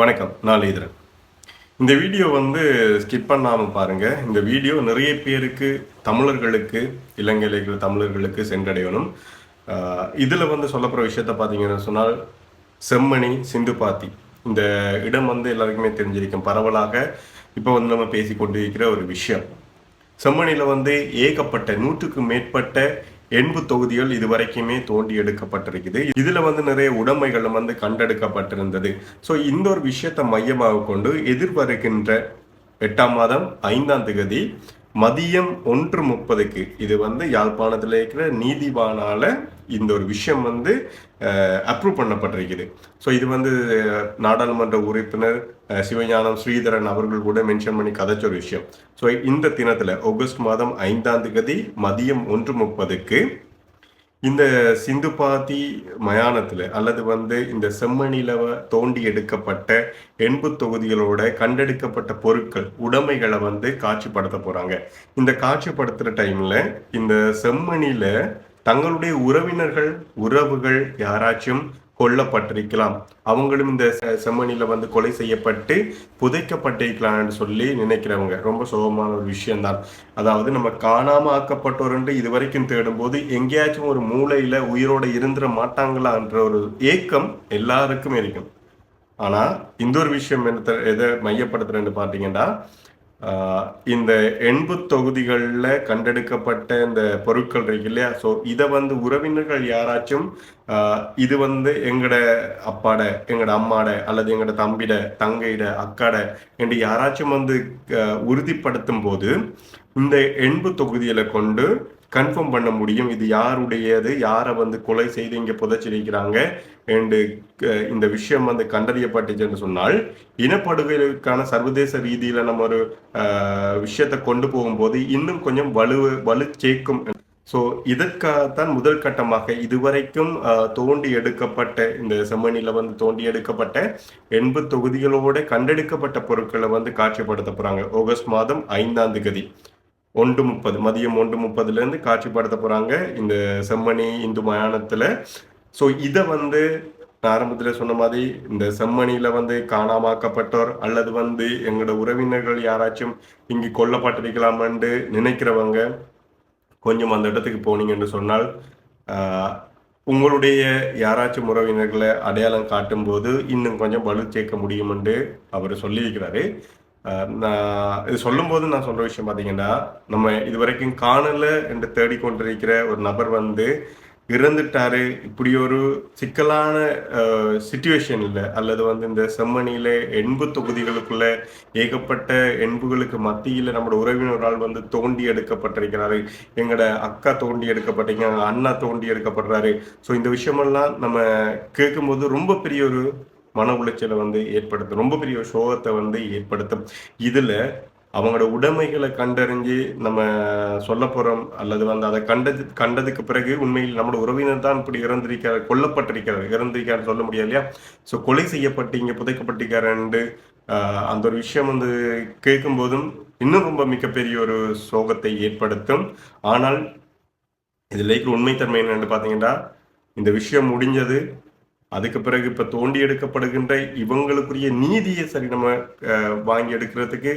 வணக்கம் நான் லீதரன். இந்த வீடியோ வந்து ஸ்கிப் பண்ணாமல் பாருங்கள் இந்த வீடியோ நிறைய பேருக்கு தமிழர்களுக்கு இலங்கையில் இருக்கிற தமிழர்களுக்கு சென்றடையணும். இதில் வந்து சொல்லப்படுற விஷயத்த பார்த்தீங்கன்னு சொன்னால் செம்மணி சிந்துபாத்தி இந்த இடம் வந்து எல்லாருக்குமே தெரிஞ்சிருக்கும். பரவலாக இப்போ வந்து நம்ம பேசி கொண்டிருக்கிற ஒரு விஷயம். செம்மணியில் வந்து ஏகப்பட்ட நூற்றுக்கும் மேற்பட்ட எண்பு தொகுதிகள் இதுவரைக்குமே தோண்டி எடுக்கப்பட்டிருக்குது. இதுல வந்து நிறைய உடைமைகள் வந்து கண்டெடுக்கப்பட்டிருந்தது. ஸோ இந்த ஒரு விஷயத்தை மையமாக கொண்டு எதிர்பார்க்கின்ற எட்டாம் மாதம் ஐந்தாம் தேதி மதியம் ஒன்று முப்பதுக்கு இது வந்து யாழ்ப்பாணத்தில் இருக்கிற நீதிவானால இந்த ஒரு விஷயம் வந்து அப்ரூவ் பண்ணப்பட்டிருக்குது. ஸோ இது வந்து நாடாளுமன்ற உறுப்பினர் சிவஞானம் ஸ்ரீதரன் அவர்கள் கூட மென்ஷன் பண்ணி கதைச்ச ஒரு விஷயம். ஸோ இந்த தினத்தில் ஆகஸ்ட் மாதம் ஐந்தாம் தேதி மதியம் ஒன்று முப்பதுக்கு இந்த சிந்துபாத்தி மயானத்தில் அல்லது வந்து இந்த செம்மணிலவ தோண்டி எடுக்கப்பட்ட எண்பு தொகுதிகளோட கண்டெடுக்கப்பட்ட பொருட்கள் உடைமைகளை வந்து காட்சிப்படுத்த போறாங்க. இந்த காட்சிப்படுத்துகிற டைம்ல இந்த செம்மணில தங்களுடைய உறவினர்கள் உறவுகள் யாராச்சும் கொல்லப்பட்டிருக்கலாம். அவங்களும் இந்த செ- வந்து கொலை செய்யப்பட்டு புதைக்கப்பட்டிருக்கலாம்னு சொல்லி நினைக்கிறவங்க. ரொம்ப சோகமான ஒரு விஷயம்தான். அதாவது நம்ம காணாம இது வரைக்கும் தேடும்போது எங்கேயாச்சும் ஒரு மூளையில உயிரோட இருந்துட மாட்டாங்களான்ற ஒரு ஏக்கம் எல்லாருக்கும் இருக்கும். ஆனா இந்த ஒரு விஷயம் என்ன எதை மையப்படுத்துறேன்னு பார்த்தீங்கன்னா இந்த எண்பு தொகுதிகளில் கண்டெடுக்கப்பட்ட இந்த பொருட்கள் இருக்கு இல்லையா? ஸோ இதை வந்து உறவினர்கள் யாராச்சும் ஆஹ் இது வந்து எங்கட அப்பாட எங்கட அம்மாட அல்லது எங்கட தம்பிட தங்கையிட அக்காட என்று யாராச்சும் வந்து ஆஹ் உறுதிப்படுத்தும் போது இந்த எண்பு தொகுதிகளை கொண்டு கன்ஃபார்ம் பண்ண முடியும். இது யாருடையது? யாரை வந்து கொலை செய்து இங்க புதைச்சிருக்கிறாங்க? என்று இந்த விஷயம் வந்து கண்டறியப்பட்டுச்சுன்னு சொன்னால் இனப்படுகைகளுக்கான சர்வதேச ரீதியில நம்ம ஒரு விஷயத்தை கொண்டு போகும்போது இன்னும் கொஞ்சம் வலு வலு சேர்க்கும். ஸோ இதற்காகத்தான் முதல் கட்டமாக இதுவரைக்கும் ஆஹ், தோண்டி எடுக்கப்பட்ட இந்த செம்மணியில் வந்து தோண்டி எடுக்கப்பட்ட எண்பது தொகுதிகளோட கண்டெடுக்கப்பட்ட பொருட்களை வந்து காட்சிப்படுத்த போறாங்க. ஆகஸ்ட் மாதம் ஐந்தாம் தேதி. ஒன்று முப்பது மதியம் ஒன்று முப்பதுலேருந்து காட்சிப்படுத்த போகிறாங்க இந்த செம்மணி இந்து மயானத்தில். ஸோ இதை வந்து நான் ஆரம்பத்தில் சொன்ன மாதிரி இந்த செம்மணியில் வந்து காணாமாக்கப்பட்டோர் அல்லது வந்து எங்களோட உறவினர்கள் யாராச்சும் இங்கு கொல்லப்பட்டிருக்கலாமென்று நினைக்கிறவங்க கொஞ்சம் அந்த இடத்துக்கு போனீங்கன்னு சொன்னால் உங்களுடைய யாராச்சும் உறவினர்களை அடையாளம் காட்டும்போது இன்னும் கொஞ்சம் வலு சேர்க்க முடியும் என்று அவர் சொல்லியிருக்கிறாரு. இது சொல்லும்போது நான் சொல்ற விஷயம் பார்த்தீங்கன்னா நம்ம இதுவரைக்கும் காணல என்று தேடிக்கொண்டிருக்கிற ஒரு நபர் வந்து இறந்துட்டாரு. இப்படி ஒரு சிக்கலான சுச்சுவேஷன்ல அல்லது வந்து இந்த செம்மணியில எண்பு தொகுதிகளுக்குள்ள ஏகப்பட்ட எண்புகளுக்கு மத்தியில நம்மளோட உறவினரால் வந்து தோண்டி எடுக்கப்பட்டிருக்கிறாரு. எங்கட அக்கா தோண்டி எடுக்கப்பட்டிருக்காங்க அண்ணா தோண்டி எடுக்கப்படுறாரு. ஸோ இந்த விஷயமெல்லாம் நம்ம கேட்கும்போது ரொம்ப பெரிய ஒரு மன உளைச்சலை வந்து ஏற்படுத்தும். ரொம்ப பெரிய சோகத்தை வந்து ஏற்படுத்தும். இதுல அவங்களோட உடைமைகளை கண்டறிஞ்சு நம்ம சொல்ல போறோம். அல்லது வந்து அதை கண்டது கண்டதுக்கு பிறகு உண்மையில் நம்மளோட உறவினர் தான் இப்படி இறந்திருக்கிறார் கொல்லப்பட்டிருக்கிறார். இறந்திருக்காருன்னு சொல்ல முடியாது இல்லையா? ஸோ கொலை செய்யப்பட்டு இங்கே புதைக்கப்பட்டிருக்காருன்னு அந்த ஒரு விஷயம் வந்து கேட்கும் போதும் இன்னும் ரொம்ப மிகப்பெரிய ஒரு சோகத்தை ஏற்படுத்தும். ஆனால் இதில் இருக்கிற உண்மைத்தன்மை என்னென்னு பார்த்தீங்கன்னா இந்த விஷயம் முடிஞ்சது. அதுக்கு பிறகு இப்ப தோண்டி எடுக்கப்படுகின்ற இவங்களுக்குரிய நீதியை சரி நம்ம வாங்கி எடுக்கிறதுக்கு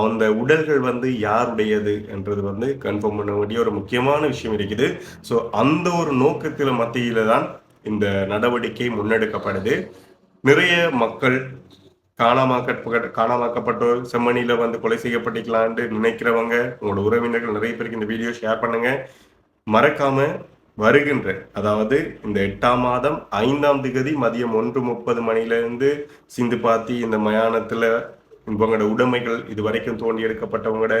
அந்த உடல்கள் வந்து யாருடையது என்றது வந்து கன்ஃபார்ம் பண்ண வேண்டிய ஒரு முக்கியமான விஷயம் இருக்குது. ஸோ அந்த ஒரு நோக்கத்தில் மத்தியில தான் இந்த நடவடிக்கை முன்னெடுக்கப்படுது. நிறைய மக்கள் காணாமாக்க காணாமாக்கப்பட்டோர் செம்மணியில வந்து கொலை செய்யப்பட்டிக்கலான்ட்டு நினைக்கிறவங்க உங்களோட உறவினர்கள் நிறைய பேருக்கு இந்த வீடியோ ஷேர் பண்ணுங்க. மறக்காம வருகின்ற அதாவது இந்த எட்டாம் மாதம் ஐந்தாம் திகதி மதியம் ஒன்று முப்பது மணியிலிருந்து சிந்து பாத்தி இந்த மயானத்தில் உங்களோட உடைமைகள் இது வரைக்கும் தோண்டி எடுக்கப்பட்டவங்களோட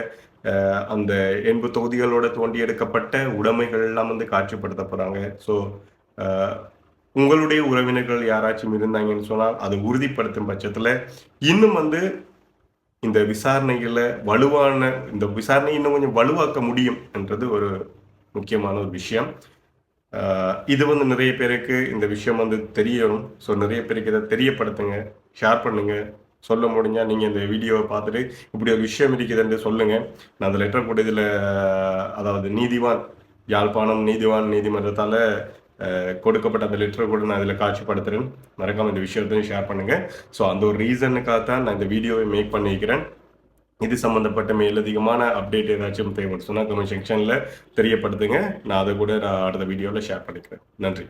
அந்த எண்பு தொகுதிகளோட தோண்டி எடுக்கப்பட்ட உடைமைகள் எல்லாம் வந்து காட்சிப்படுத்த போகிறாங்க ஸோ உங்களுடைய உறவினர்கள் யாராச்சும் இருந்தாங்கன்னு சொன்னால் அதை உறுதிப்படுத்தும் பட்சத்தில் இன்னும் வந்து இந்த விசாரணைகளை வலுவான இந்த விசாரணை இன்னும் கொஞ்சம் வலுவாக்க முடியும் என்றது ஒரு முக்கியமான ஒரு விஷயம். இது வந்து நிறைய பேருக்கு இந்த விஷயம் வந்து தெரியணும். ஸோ நிறைய பேருக்கு இதை தெரியப்படுத்துங்க ஷேர் பண்ணுங்க. சொல்ல முடிஞ்சால் நீங்கள் இந்த வீடியோவை பார்த்துட்டு இப்படி ஒரு விஷயம் இருக்குதுன்னு சொல்லுங்கள் நான் அந்த லெட்டர் போட்டு இதில் அதாவது நீதிவான் யாழ்ப்பாணம் நீதிவான் நீதிமன்றத்தால் கொடுக்கப்பட்ட அந்த லெட்டர் கூட நான் இதில் காட்சிப்படுத்துகிறேன் மறக்காமல் இந்த விஷயத்தையும் ஷேர் பண்ணுங்கள் ஸோ அந்த ஒரு ரீசனுக்காக தான் நான் இந்த வீடியோவை மேக் பண்ணியிருக்கிறேன். இது சம்மந்தப்பட்ட மேலதிகமான அப்டேட் ஏதாச்சும் தேவைப்பட்டு சொன்னால் கமெண்ட் செக்ஷனில் தெரியப்படுத்துங்க. நான் அதை கூட நான் அடுத்த வீடியோவில் ஷேர் பண்ணிக்கிறேன். நன்றி.